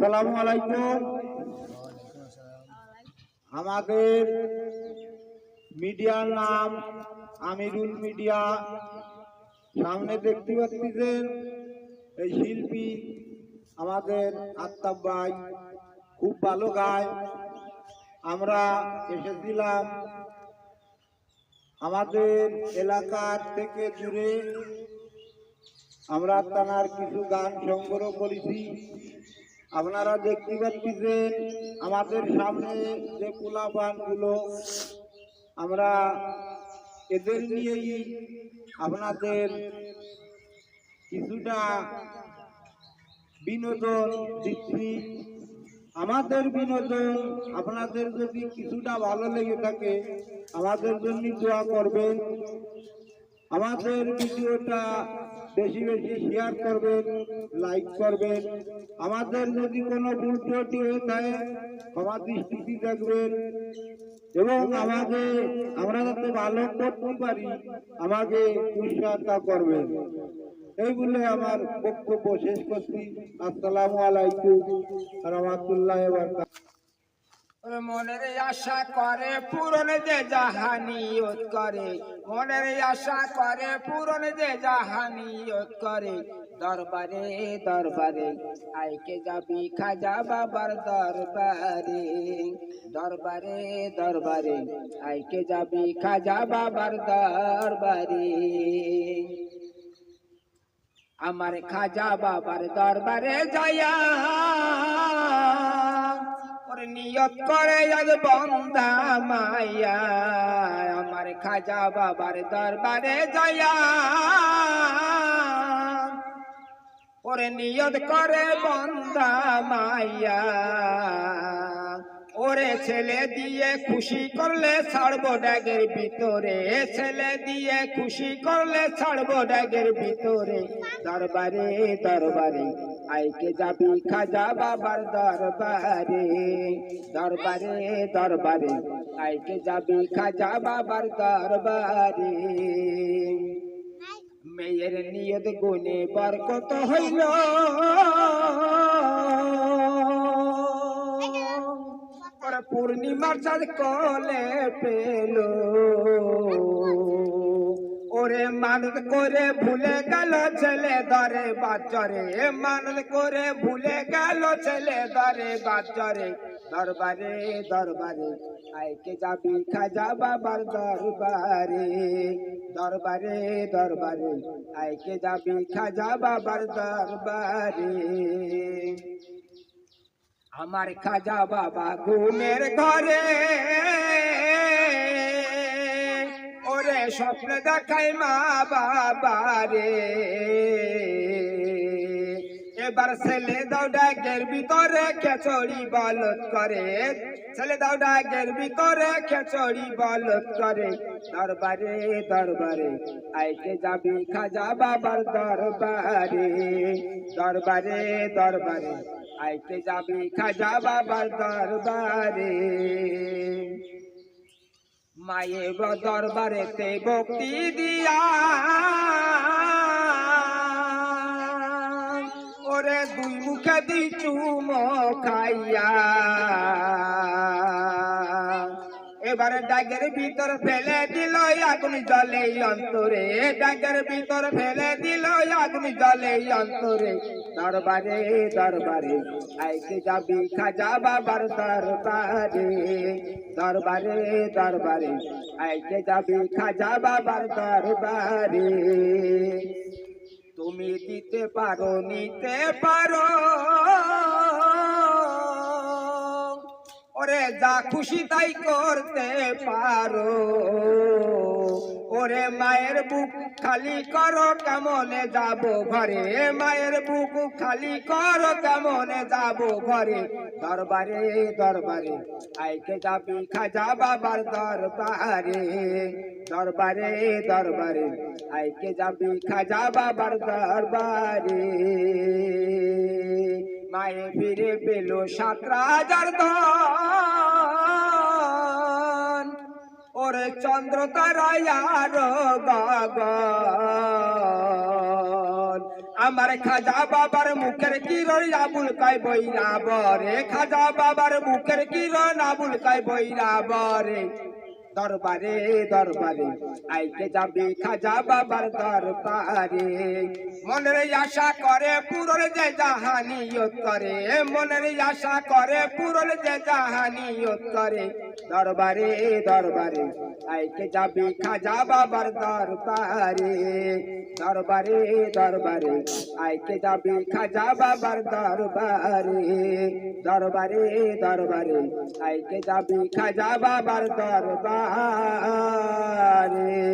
সালামু আলাইকুম। আমাদের মিডিয়ার নাম আমিরুল মিডিয়া। সামনে দেখতে পাচ্ছেন এই শিল্পী আমাদের আত্মাব খুব ভালো গায়। আমরা এসেছিলাম আমাদের এলাকার থেকে দূরে। আমরা তানার কিছু গান সংগ্রহ করেছি। আপনারা দেখতে পাচ্ছেন আমাদের সামনে যে গুলো আমরা এদের নিয়েই আপনাদের কিছুটা বিনোদন দিচ্ছি। আমাদের বিনোদন আপনাদের যদি কিছুটা ভালো লেগে থাকে, আমাদের জন্য দোয়া করবেন। আমাদের ভিডিওটা বেশি বেশি শেয়ার করবেন লাইক করবেন। আমাদের যদি কোনো ভুল ত্রুটি হয়ে থাকে, ক্ষমা দৃষ্টিতে দেখবেন। এবং আমাকে, আমরা যাতে ভালো করতে পারি, আমাকে উৎসাহতা করবেন। এই বলে আমার বক্তব্য শেষ করছি। আসসালামু আলাইকুম রহমতুল্লাহ মনের আশা করে, পূরণ যে জাহানিয়ত করে। মনের আশা করে, পূরণ যে জাহানিয়ত করে। দরবারে দরবারে, আইকে যাবি খাজা বাবার দরবারে। দরবারে দরবারে, আইকে যাবি খাজা বাবার দরবারে। আমার খাজা বাবার দরবারে যায়া নিয়ত করে আজ বন্দা মাইয়া, আমার খাজা বাবার দরবারে যায়া ওরে নিয়ত করে বন্দা মাইয়া, ওরে ছেলে দিয়ে খুশি করলে ছাড়বো ড্যাগের ভিতরে। ছেলে দিয়ে খুশি করলে ছাড়বো ড্যাগের ভিতরে। দরবারে দরবারে। আইকে যাবি খাজা বাবার দরবারে দরবারে দরবারে। আইকে যাবি খাজা বাবার দরবারে। মেয়ের নিয়ত গুনে বরকত হইল। পূর্ণিমার চাঁদ কলে পেল। ওরে মানুষ করে ভুলে গেল ছেলে দরে বাচ্চরে। মানুষ করে ভুলে গেল ছেলে দরে বাচ্চরে। দরবারে দরবারে, আইকে যাবি খাজা বাবার দরবারে। দরবারে দরবারে, আইকে যাবি খাজা বাবার দরবারে। আমার খাজা বাবা ঘুমের ঘরে স্বপ্ন দেখাই মা বাবা রে। এবার ছেলে দাও ডাকের ভিতরে খেচড়ি বলত করে। ছেলে দাও ডাকের ভিতরে খেচড়ি বলত করে। দরবারে দরবারে আইকে যাবি খাজা বাবার দরবারে। দরবারে দরবারে, আইতে যাবি খাজা বাবার দরবারে। মায়ে দরবারেতে ভক্তি দিয়া। ওরে দুই মুখে দি চুম খাইয়া। এবারে ডাগের ভিতর ফেলে দিল আগুন জলে অন্তরে। ডাগের ভিতর ফেলে দিল আগুন জলে অন্তরে। দরবারে দরবারে, আইকে যাবি খাজা বাবার দরবারে। দরবারে দরবারে, আইকে যাবি খাজা বাবার দরবারে। তুমি দিতে পারো, নিতে পারো। যা খুশি তাই করতে পারো। ওরে মায়ের বুক খালি করো, কেমনে যাব ঘরে? মায়ের বুক খালি করো, কেমনে যাব ঘরে? দরবারে দরবারে, আইকে যাবি খাজা বাবার দরবারে। দরবারে দরবারে, আইকে যাবি খাজা বাবার দরবারে। মায়ে ফিরে পেল সাত রাজার ধন চন্দ্র গগন আমার খাজা বাবার মুখের কিরণ আবুল কাই বইরা বরে খাজা বাবার মুখের কিরণ আবুল কাই বইরা বরে দরবারে দরবারে। আইকে যাবি খাজা বাবার দরবারে। মনের আশা করে পুরন যে জাহানিয়ত করে মনের আশা করে পুরন যে জাহানিয়ত করে দরবারে দরবারে। আইকে যাবি খাজা বাবার দরবারে। দরবারে দরবারে। আইকে যাবি খাজা বাবার দরবারে। দরবারে দরবারে। আইকে যাবি খাজা বাবার দরবারে। জানে